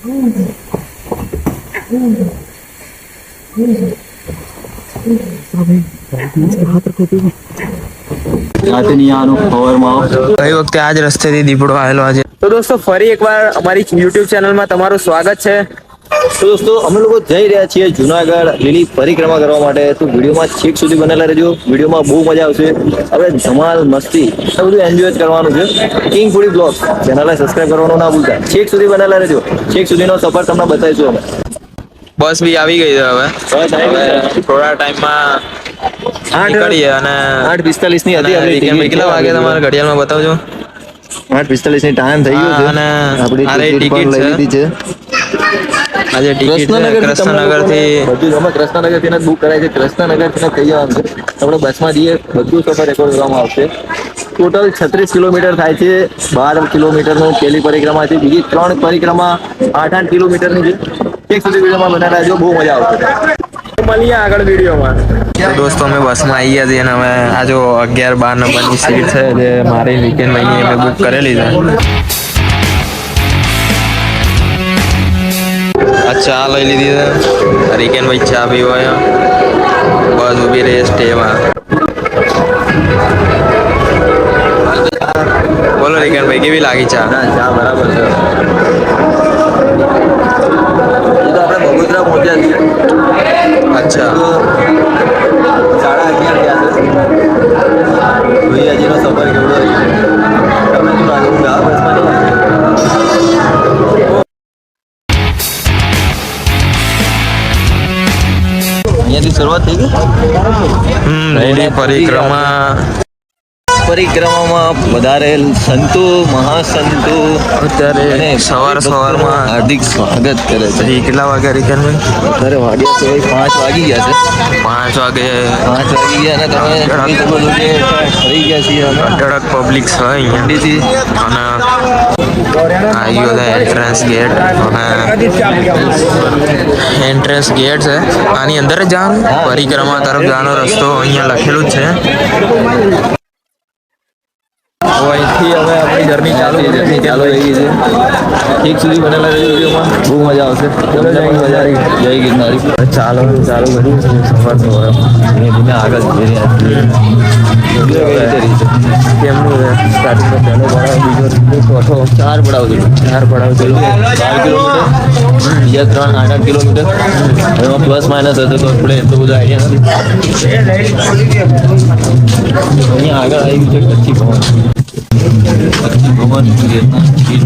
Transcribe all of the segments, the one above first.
ગઈ વખતે આજ રસ્તેથી દીપડો આવેલો આજે. તો દોસ્તો, ફરી એકવાર અમારી યુટ્યુબ ચેનલમાં તમારું સ્વાગત છે. તો દોસ્તો અમે લોકો જઈ રહ્યા છીએ જુનાગઢ લીલી પરિક્રમા કરવા માટે. તો વિડીયોમાં છેક સુધી બનેલા રહેજો. વિડીયોમાં બહુ મજા આવશે. હવે ધમાલ મસ્તી આ બધું એન્જોય કરવાનું છે. કિંગ ફૂડી બ્લોગ ચેનલને સબસ્ક્રાઇબ કરવાનું ના ભૂલતા. છેક સુધી બનેલા રહેજો. છેક સુધીનો સફર તમને બતાવીશું અમે. બસ બી આવી ગઈ છે હવે. થોડા ટાઈમમાં નીકળીએ અને આઠ પિસ્તાલીસની હતી કેટલા વાગે તમારે ઘડિયાળમાં બતાવજો? આઠ પિસ્તાલીસની ટાઈમ થઈ ગયો છે. અને આપણી પણ લઈ લીધી છે. આજે ટિકિટ કૃષ્ણનગરથી બધું અમે કૃષ્ણનગરથી બુક કરાય છે કૃષ્ણનગરથી કહી જવાનું છે આપણે બસમાં જઈએ બધું સફર રેકોર્ડ કરવામાં આવશે. ટોટલ છત્રીસ કિલોમીટર થાય છે બાર કિલોમીટરનું પહેલી પરિક્રમા છે બીજી ત્રણ પરિક્રમા આઠ આઠ કિલોમીટરની છે. એક સુધી વિડીયોમાં બનાવી રહેજો બહુ મજા આવશે. મળીએ આગળ વિડીયોમાં. દોસ્તો અમે બસમાં આવી ગયા છીએ અને અમે આ જો અગિયાર બાર નંબરની સીટ છે જે મારી વીકેન્ડ મહિને અમે બુક કરેલી છે. આ ચા લઈ લીધી છે. હરિકેનભાઈ ચા પીવાય બસ ઊભી રહી સ્ટેમાં. બોલો હરિકેનભાઈ કેવી લાગી ચા? ના ચા બરાબર છે. અચ્છા. સાડા અગિયાર થયા છે. જોઈએ સફર કેવડો તમે શું લાગે? હું શરૂઆત થઈ ગઈ? લીલી પરિક્રમા પરિક્રમામાં વધારે સંતો મહાસંતો અત્યારે સવાર સવારમાં હાર્દિક સ્વાગત કરે છે. કેટલા વાગ્યા રિકેન અત્યારે વાગ્યા છે પાંચ વાગી ગયા છે. પાંચ વાગે પાંચ વાગી ગયા અને તમે ફરી ગયા છીએ અઢળક પબ્લિક છે અહીંયા. અને ગયો છે એન્ટ્રન્સ ગેટ એન્ટ્રન્સ ગેટ છે. આની અંદર જ જવાનું? પરિક્રમા તરફ જવાનો રસ્તો અહીંયા લખેલું જ છે. તો અહીંથી હવે આપણી જર્ની ચાલુ જર્ની ચાલુ થઈ ગઈ છે. ઠીક સુધી બનેલા રહેજો વિડીયોમાં. બહુ મજા આવશે. તમને પણ મજા આવી. જય ગિરનારી. ચાલો, ચાલુ કર્યું છે સવાર સવાર ધીમે ધીમે આગળ જઈ રહ્યા છીએ. વીડિયો કઈ રીતે રહી? છે કેમનું છે સ્ટાર્ટિંગમાં પહેલો પડાવ બીજો ત્રીજો, ચોથો. ચાર પડાવ છે ચાર પડાવ છે બાર કિલોમીટર. બીજા ત્રણ આઠ આઠ કિલોમીટર. એમાં પ્લસ માઇનસ હશે તો આપણે એટલો બધો આઈડિયા નથી. અહીંયા આગળ આવી ગયું છે કચ્છી ભવન અંદર જવાનું.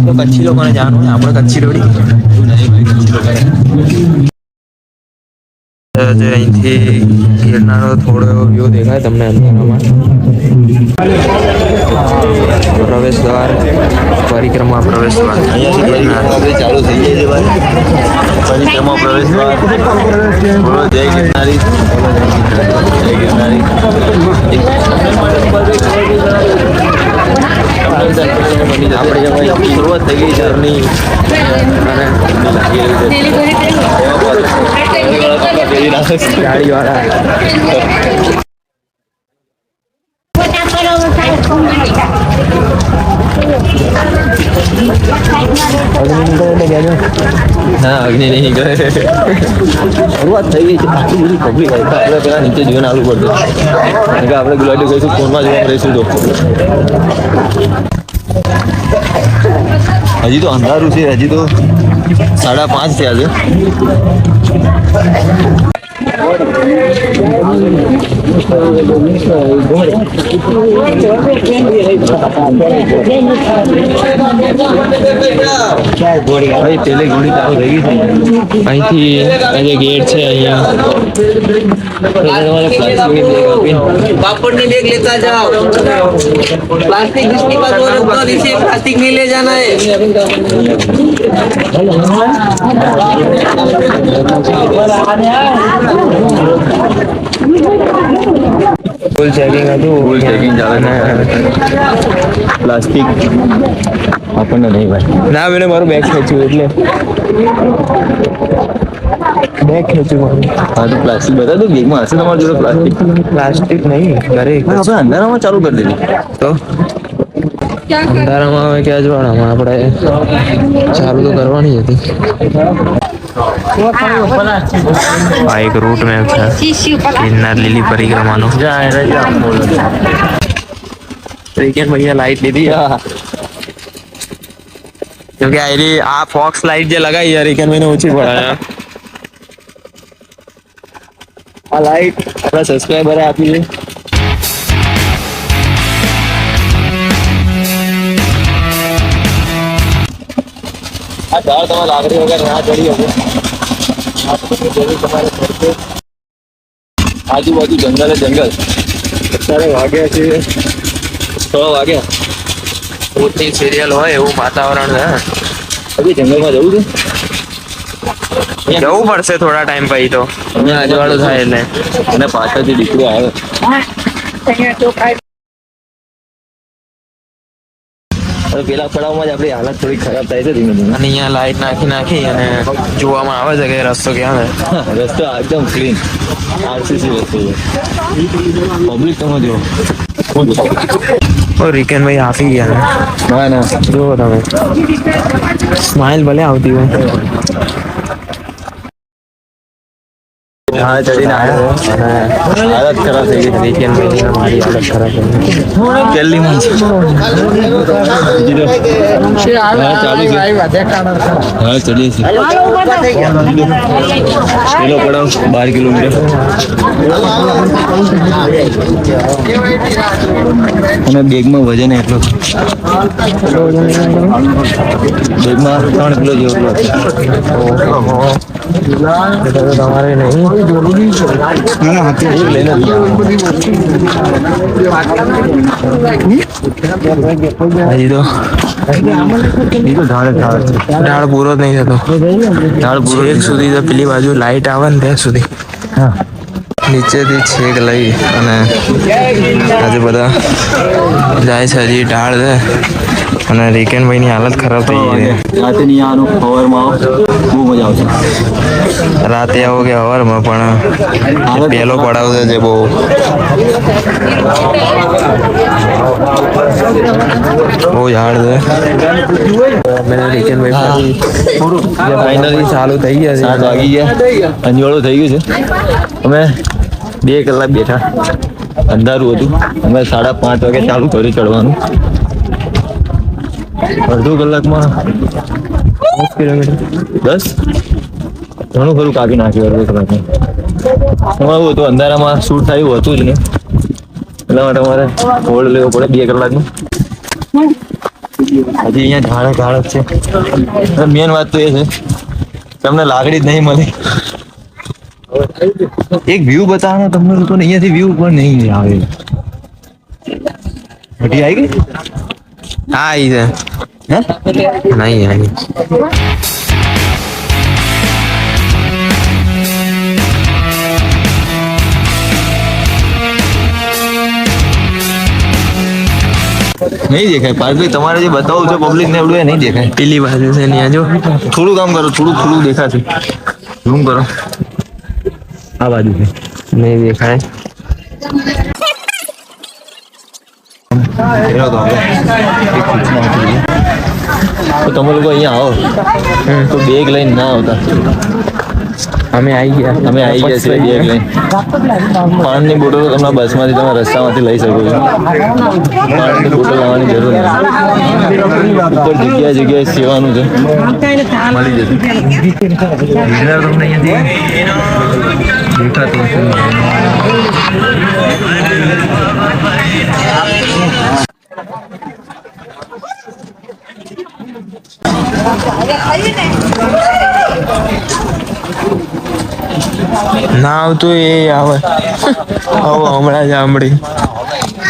તો કચ્છી લોકોને જાણવું આપણે કચ્છી રોડી અહીંથી ગિરનારો થોડો વ્યૂ દેખાય તમને અંધારામાં પ્રવેશ દ્વાર પરિક્રમા પ્રવેશ દ્વાર ચાલુ થઈ જાય છે પરિક્રમા પ્રવેશ દ્વાર જય ગિરનારી. જય ગિરનારી. આપણે શરૂઆત થઈ ગઈ ઘરની. ગાડીવાળા. હા અગ્નિ નહીં ગયે શરૂઆત થઈ ગઈ છે. આટલી આપણે પેલા નીચે જોઈને આવવું પડતું કે આપણે ગુલાટી કહીશું ફોનમાં જોવા રહીશું તો. હજી તો અંધારું છે, હજી તો સાડા પાંચ થયા છે. અહીંથી આજે ગેટ છે અહીંયા. પાપડ બેગ લેતા જાઓ. પ્લાસ્ટિક પ્લાસ્ટિક નહીં લે જાના ફૂલ ચેકિંગ હતું. ફૂલ ચેકિંગ ચાલે પ્લાસ્ટિક આપણને નહીં ભાઈ. ના મેં મારું બેગ ખેંચ્યું એટલે. બેગ ખેંચ્યું મારું. હા તો પ્લાસ્ટિક બધા તો બેગમાં હશે તમારી જોડે પ્લાસ્ટિક પ્લાસ્ટિક નહીં ઘરે આપણે અંધારામાં ચાલુ કરી દીધી. તો? અંધારામાં હવે ક્યાં જવાના આપણે ચાલુ તો કરવાની હતી. આ એક રૂટ મેપ છે. ગિરનાર લીલી પરિક્રમાનો. ભૈયા લાઈટ લીધી. કેમ કે આયરી આ ફોક્સ લાઈટ જે લગાવી યાર રિકેન મહિને ઓછી પડે. આ લાઈટ આપણા સબસ્ક્રાઈબરે આપી આ ઝાડ લાગણી લાકડી વગર ના ચડી શકે આ જરૂર તમારે પડશે. આજુબાજુ જંગલ જંગલ. અત્યારે વાગ્યા છે છ વાગ્યા. પોતની સિરિયલ હોય એવું વાતાવરણ છે હજી જંગલમાં જવું છે? જવું પડશે થોડા ટાઈમ પછી તો. અહીંયા અજવાળું થાય એટલે. અને પાછળથી દીકરો આવે. હવે પેલા પડાવમાં જ આપણી હાલત થોડી ખરાબ થાય છે ધીમે ધીમે. અને અહીંયા લાઈટ નાખી નાખી અને જોવામાં આવે છે કે રસ્તો ક્યાં છે. રસ્તો એકદમ ક્લીન આરસીસી રસ્તો છે. પબ્લિક તમે જો ઓ રિકેન ભાઈ આપી ગયા ના ના. જુઓ તમે. સ્માઇલ ભલે આવતી હોય. હા ચડીને આવ્યો હાલત ખરાબ થઈ ગઈ મારી હાલત ખરાબ થઈ પહેલી માં હા ચાલુ છે. હા ચડીએ છીએ પેલો પડાવ. બાર કિલોમીટર. અને બેગમાં વજન એટલો બેગમાં ત્રણ કિલો જેવો તમારે નહીં. ઝાડે ઝાડ છે ઢાળ પૂરો જ નહીં થતો. ઢાળ પૂરો એક સુધી પેલી બાજુ લાઈટ આવે ને ત્યાં સુધી. નીચેથી છેક લઈ અને આજે બધા જાય છે હજી ઢાળ છે. અને રિકેન ભાઈની હાલત ખરાબ થઈ ગઈ રાતે આવવાનું સવારમાં આવો બહુ મજા આવશે. રાતે આવો કે હવારમાં પણ પહેલો પડાવ છે જે બહુ બહુ ઝાડ છે. અમે રિકેન ભાઈ ફાઇનલી ચાલુ થઈ ગયા છે. વાગી ગયા. અંજવાળું થઈ ગયું છે. અમે બે કલાક બેઠા. અંધારું હતું. અમે સાડા પાંચ વાગે ચાલુ કર્યું ચડવાનું. અડધો કલાકમાં દસ કિલોમીટર. દસ? ઘણું ખરું કાપી નાખ્યું અડધો કલાકમાં. અમારું હતું, અંધારામાં શૂટ થયું હતું જ નહીં. એટલા માટે અમારે હોલ્ડ લેવો પડે બે કલાકનું. હજી અહીંયા ઝાડક ઝાડ છે. મેન વાત તો એ છે, તમને લાકડી જ નહીં મળી. એક વ્યૂ બતાવો તમને લોકોને અહીંયાથી વ્યૂ પણ નહીં આવે હટી આવી ગઈ હા આવી છે હે નહીં આવી નહીં દેખાય પાર્કભાઈ તમારે જે બતાવું છે પબ્લિક ને એવડું એ નહીં દેખાય પેલી બાજુ છે ત્યાં જો થોડું કામ કરો થોડું થોડું દેખાશે ઝૂમ કરો આ બાજુ છે. નહીં દેખાય. તો તમે લોકો અહીંયા આવો. તો બેગ લઈને ના આવતા. અમે આવી ગયા. તમે આવી ગયા છીએ બેગ લઈને પાણીની બોટલો તમે બસમાંથી તમે રસ્તામાંથી લઈ શકો છો. પાણીની બોટલ લાવવાની જરૂર નથી. ઉપર જગ્યાએ જગ્યાએ સેવાનું છે. મળી જશે. ગિરનાર તમને આવતું એ આવે. આવો હમણાં જ સાંભળી.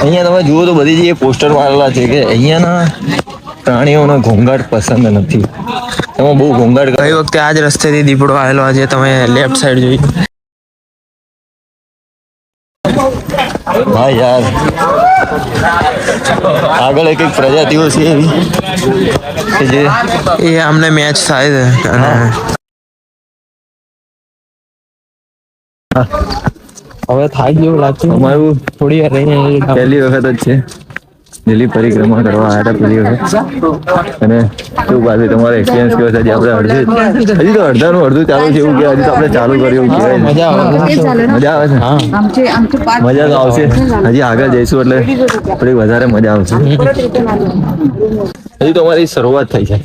અહીંયા તમે જુઓ તો બધી જગ્યાએ પોસ્ટર મારેલા છે કે અહીંયાના પ્રાણીઓનો ઘોંઘાટ પસંદ નથી. તમે બહુ ઘોંઘાટ ગઈ વખતે આ જ રસ્તેથી દીપડો આવેલો આજે તમે લેફ્ટ સાઈડ જોઈ. હા યાર આગળ એક એક પ્રજાતિઓ છે એવી કે જે એ આમને મેચ થાય છે. અને હવે થાય જેવું લાગતું અમારું થોડી વાર રહીને પહેલી વખત જ છે. દિલ્હી પરિક્રમા કરવા આવ્યા હતા પહેલી વખત. અને શું પાસે તમારો એક્સપિરિયન્સ કેવો છે? આપણે અડધું હજી તો અડધાનું અડધું ચાલુ છે એવું કે હજી તો આપણે ચાલુ કર્યું કે મજા આવે. મજા આવે છે. મજા તો આવશે. હજી આગળ જઈશું એટલે થોડીક વધારે મજા આવશે. હજી તો અમારી શરૂઆત થઈ છે.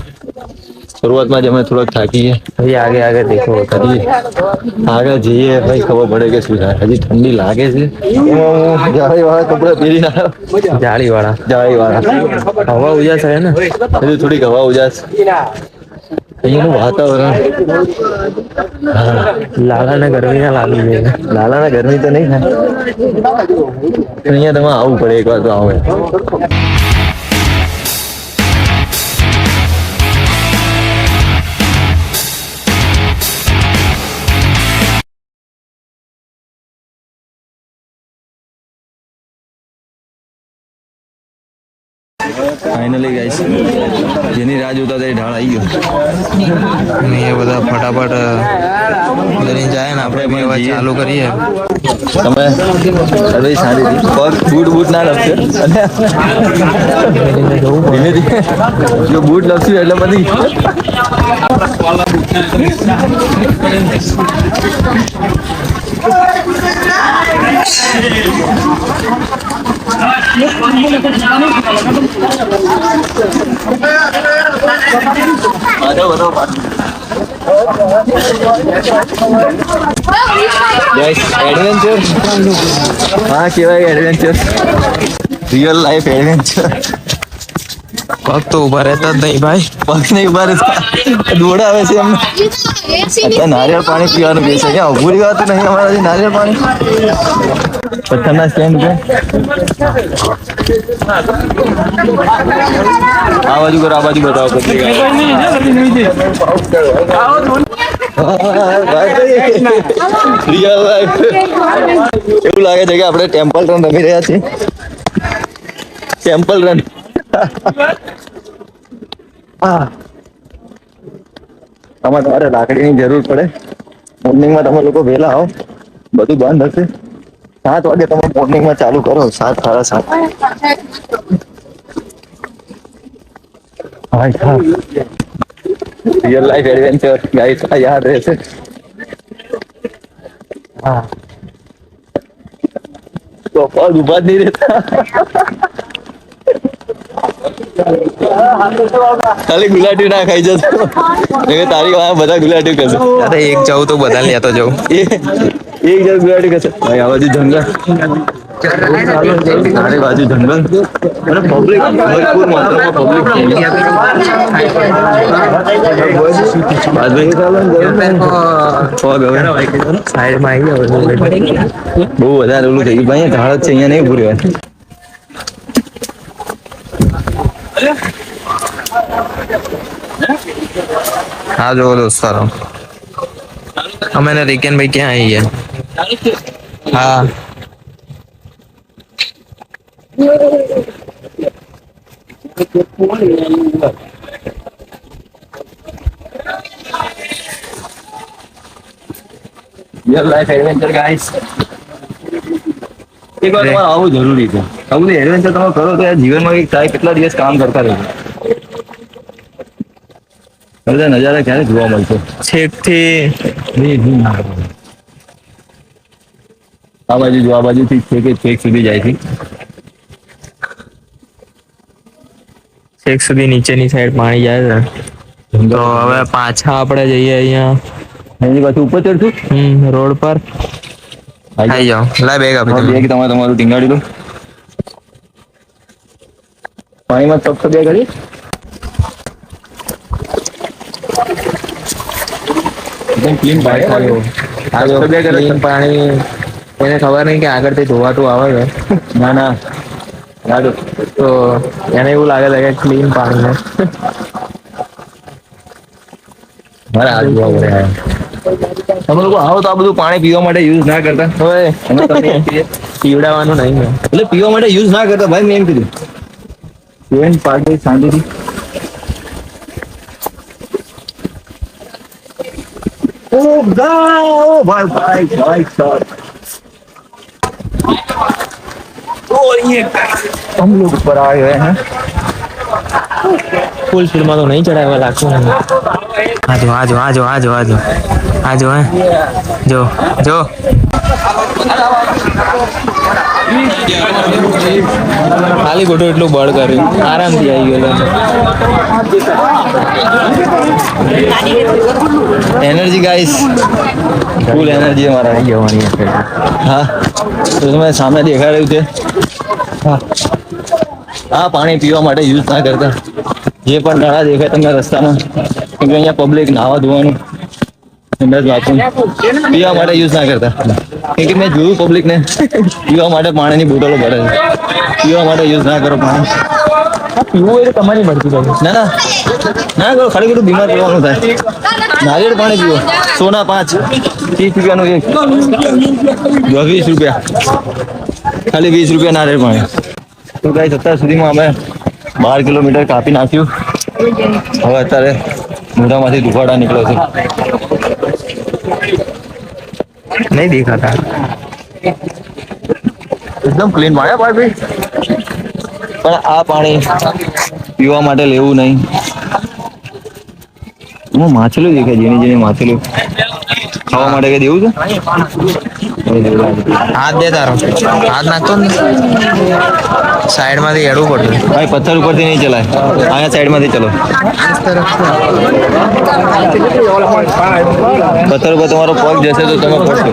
શરૂઆતમાં જ અમે થોડોક થાકીએ. ભાઈ આગે આગે દેખો હજી આગળ જઈએ ભાઈ ખબર પડે કે શું થાય. હજી ઠંડી લાગે છે. જાળી વાળા કપડા પહેરી ના જાળી વાળા જાળી વાળા હવા ઉજાસ છે ને? હજુ થોડીક હવા ઉજાસ. અહીંયાનું વાતાવરણ. લાલા ને ગરમી ના લાગી લાલા લાલાના ગરમી તો નહીં થાય. અહીંયા તમે આવવું પડે એક વાર તો આવે. જોતા તે ઢાળ આવી ગયો. અને એ બધા ફટાફટ કરીને જાય ને આપણે પણ એવા ચાલુ કરીએ. તમે સર્વિસ સારી હતી પગ બૂટ બૂટ ના લપશે અને ધીમે. જો બૂટ લપશું એટલે બધી. પાછળ બધો એડવેન્ચર હા કેવાય એડવેન્ચર રિયલ લાઈફ એડવેન્ચર પગ તો ઊભા રહેતા જ નહીં ભાઈ. પગ નહીં ઊભા રહેતા દોડાવે છે એમ અત્યારે નારિયેળ પાણી પીવાનું છે. અહીંયા ઊભું વાત નહીં અમારાથી નારિયેળ પાણી. પથ્થરના સ્ટેન્ડ છે. આ બાજુ કરો, આ બાજુ બતાવો એવું લાગે છે કે આપણે ટેમ્પલ રન રમી રહ્યા છીએ. ટેમ્પલ રન આમાં તમારે લાકડીની જરૂર પડે. મોર્નિંગમાં તમે લોકો વહેલા આવો. બધું બંધ હશે. સાત વાગે તમે મોર્નિંગમાં ચાલુ કરો. સાત સાડા સાત. હાય હા રિયલ લાઈફ એડવેન્ચર ગાઈસ આ યાદ રહેશે. હા. તો પગ ઊભા જ નહીં રહેતા. ખાલી ગુલાટી ના ખાઈ જતો. એ તારી બધા ગુલાટી કરશે. અરે એક જવું તો બધા લેતો જવું. એ એક જણ ગુલાટી કરશે. ભાઈ આ બાજુ જંગલ. તારી બાજુ જંગલ. અને પબ્લિક ભરપૂર માત્રામાં પબ્લિક સાઈડમાં આવી જાવ બહુ વધારે ઓલું થઈ ગયું. ભાઈ ઢાળ છે અહીંયા નહીં ભૂર્યો હા જો દોસ્તારો અમે ને રિકેન ભાઈ ક્યાં આવી ગયા હા રિયલ લાઈફ એડવેન્ચર ગાઈસ એક વાર તમારે આવું જરૂરી છે. આવું એડવેન્ચર તમે કરો તો યાર જીવનમાં કંઈક થાય કેટલા દિવસ કામ કરતા રહેજો. બધા નજારા ક્યારે જોવા મળશે? છેકથી આ બાજુ જો આ બાજુથી છેક એ છેક સુધી જાય છે. છેક સુધી નીચેની સાઈડ પાણી જાય છે. તો હવે પાછા આપણે જઈએ અહીંયા. એની પાછું ઉપર ચડશું? હમ રોડ પર. આવી જાઓ લાય બેગ આપી દઉં બેગ તમારે તમારું ટીંગાડી દો પાણીમાં તપ તો બે કરી એકદમ ક્લીન પાણી આવ્યો આ જો clean પાણી એને ખબર નહીં કે આગળથી ધોવાતું આવે છે ના ના રાડો તો એને એવું લાગે છે કે ક્લીન પાણી છે મારે હાથ ધોવા પડે યાર. તમે લોકો આવો તો આ બધું પાણી પીવા માટે યુઝ ના કરતા હવે અમે તમને એમ કહીએ. પીવડાવવાનું નહીં ને એટલે પીવા માટે યુઝ ના કરતા ભાઈ મેં એમ કીધું બેન પાર્ટી શાંતિથી ओ गाओ भाई भाई भाई साहब तो ये हम लोग ऊपर आए हुए हैं ફૂલ સ્પીડમાં તો નહીં ચડાવ્યા લાગતું મને આજો આજો આજો આજો આજો આજો હે જો જો ખાલી ખોટું એટલું બળ કર્યું આરામથી આવી ગયેલો એનર્જી ગાઈસ ફૂલ એનર્જી અમારા આવી જવાની હા તો તમે સામે દેખાડ્યું છે હા આ પાણી પીવા માટે યુઝ ના કરતા જે પણ નાળા દેખાય તમને રસ્તામાં કેમ કે અહીંયા પબ્લિક નાવા ધોવાનું સંડાસ બાથરૂમ પીવા માટે યુઝ ના કરતા. કેમ કે મેં જોયું પબ્લિક ને. પીવા માટે પાણીની બોટલો ભરે છે. પીવા માટે યુઝ ના કરો પાણી. પીવું એ તમારી મરજી બાજુ ના ના. ના કરો ખાલી ખોટું બીમાર પડવાનું થાય. નારિયેળ પાણી પીવો. સોના પાંચ. ત્રીસ રૂપિયાનું એક. વીસ રૂપિયા. ખાલી વીસ રૂપિયા નારિયેળ પાણી. તો ગાઈસ અત્યાર સુધીમાં અમે બાર કિલોમીટર કાપી નાખ્યું. હવે અત્યારે મોઢામાંથી દુખાડા નીકળે છે. નહીં દેખાતા. એકદમ ક્લીન પાણી ભાઈ પણ આ પાણી પીવા માટે લેવું નહીં. હું માછલું દેખાય જેની જેની માછલું. ખાવા માટે કઈ દેવું છે? હાથ દેતા તારો. હાથ નાખતો ને? સાઈડમાંથી એડવું પડતું ભાઈ પથ્થર ઉપરથી નહીં ચલાય. અહીંયા સાઈડમાંથી ચલો. પથ્થર ઉપર તમારો પગ જશે તો તમે પડશો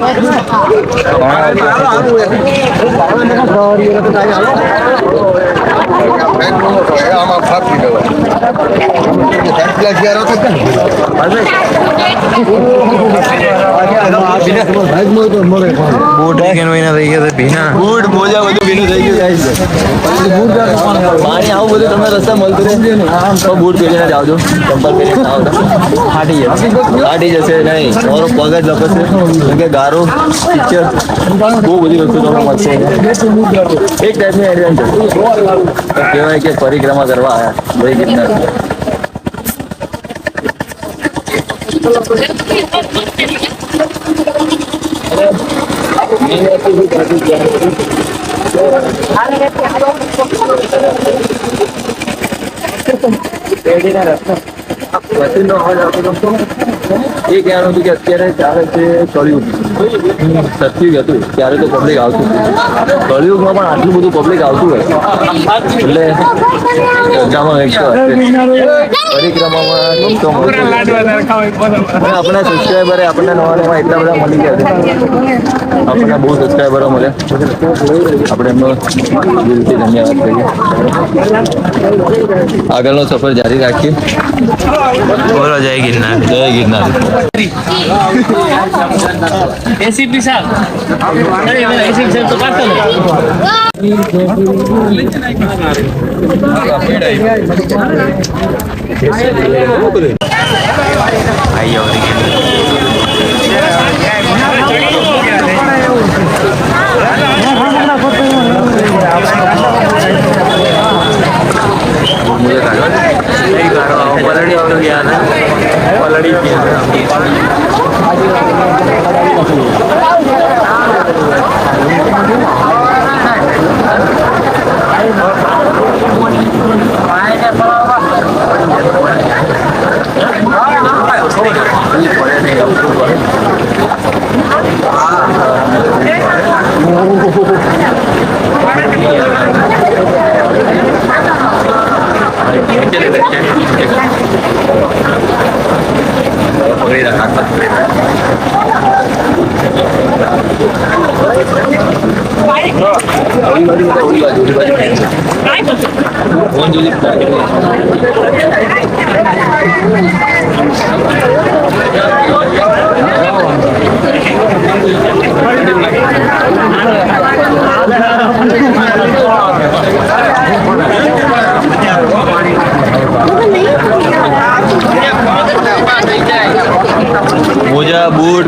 બૂટ વીકેન્ડ મહિના થઈ ગયા ભીના. બૂટ મોજા બધું ભીનું થઈ ગયું, guys. પાણી આવું બધું તમને રસ્તા મળતું રહેશે ને તો બૂટ પહેરીને જ આવજો. ચંપલ પહેરીને ના આવતા ફાટી જશે. ફાટી જશે નહીં. તમારો પગ જ લપસશે કેમ કે ગારો પિક્ચર બહુ બધી વસ્તુ તમને મળશે. એક ટાઈપની એડવેન્ચર કહેવાય કે પરિક્રમા કરવા આવ્યા ભાઈ ગિરનાર પેઢીના રસ્તા મશીનનો અવાજ આવતો હતો. એ કહેવાનું હતું કે અત્યારે ચાલે છે કળિયુગ. સત્યુગ હતું. ત્યારે તો પબ્લિક આવતું. કળિયુગમાં પણ આટલું બધું પબ્લિક આવતું હોય. એટલે ગંગામાં એક પરિક્રમામાં આપણે આપણા સબસ્ક્રાઈબરે આપણને નવા એટલા બધા મળી ગયા છે. આપણને બહુ સબસ્ક્રાઈબરો મળ્યા. આપણે એમનો દિલથી ધન્યવાદ કરીએ. આગળનો સફર જારી રાખીએ. Boleh jadi na, jadi na. Tri, es pisang. Tadi mana es campur toko apa tuh? Ayo. पलड़ी तो गया ना पलड़ी गया ना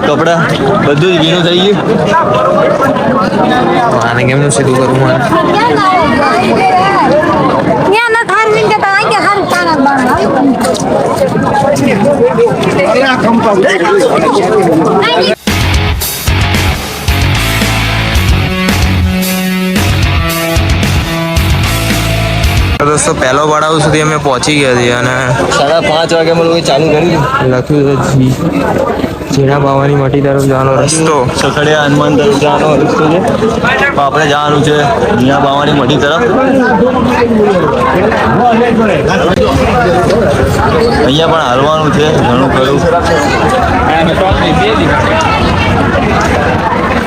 કપડા બધું જ ભીનું થઈ ગયું. આને કેમનું સીધું કરું મારે દોસ્તો પહેલો પડાવ સુધી અમે પહોંચી ગયા છીએ અને સાડા પાંચ વાગે લોકો ચાલુ કર્યું લખ્યું છે જી. ઝીણા બાવાની મટી તરફ જવાનો રસ્તો. સખડિયા હનુમાન તરફ જવાનો રસ્તો છે. તો આપણે જવાનું છે મીણા બાવાની મઢી તરફ. અહીંયા પણ હાલવાનું છે ઘણું ખરું.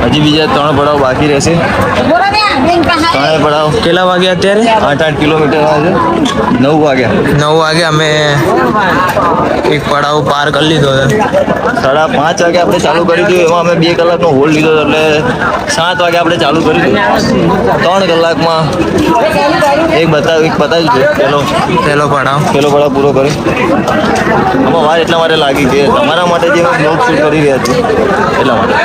હજી બીજા ત્રણ પડાવ બાકી રહેશે. પડાવ કેટલા વાગ્યા અત્યારે? આઠ આઠ કિલોમીટર આવે નવ વાગ્યા. નવ વાગ્યા અમે એક પડાવ પાર કરી લીધો છે. સાડા પાંચ વાગે આપણે ચાલુ કરી દીધું. એમાં અમે બે કલાકનો હોલ્ડ લીધો એટલે સાત વાગે આપણે ચાલુ કરી દીધું. ત્રણ કલાકમાં એક બતાવ એક બતાવ્યું છે પેલો પેલો પડાવ. પેલો પડાવ પૂરો કર્યો આમાં વાર એટલા માટે લાગી કે તમારા માટે જે બ્લોગ શૂટ કરી રહ્યા છે એટલા માટે.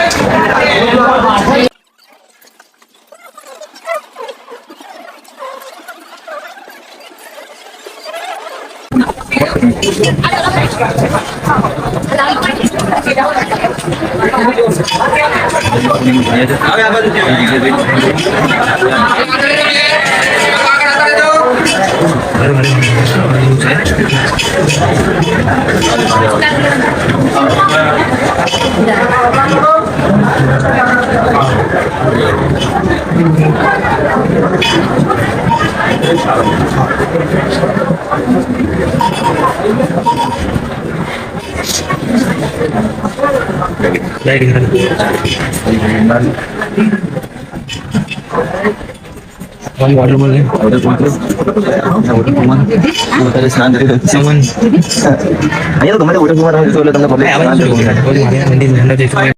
아까 વધારે શાંત રહી અહીંયા તો ગમે તે વોટર ફોર્મ આવે તો એટલે તમને public શાંત રહે.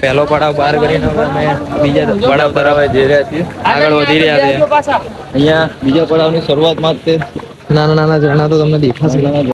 પહેલો પડાવ પાર કરીને અમે બીજા પડાવ તરફ જઈ રહ્યા છીએ. આગળ વધી રહ્યા છીએ. અહીંયા બીજા પડાવની શરૂઆતમાં જ તે નાના નાના ઝરણા તો તમને દેખાશે.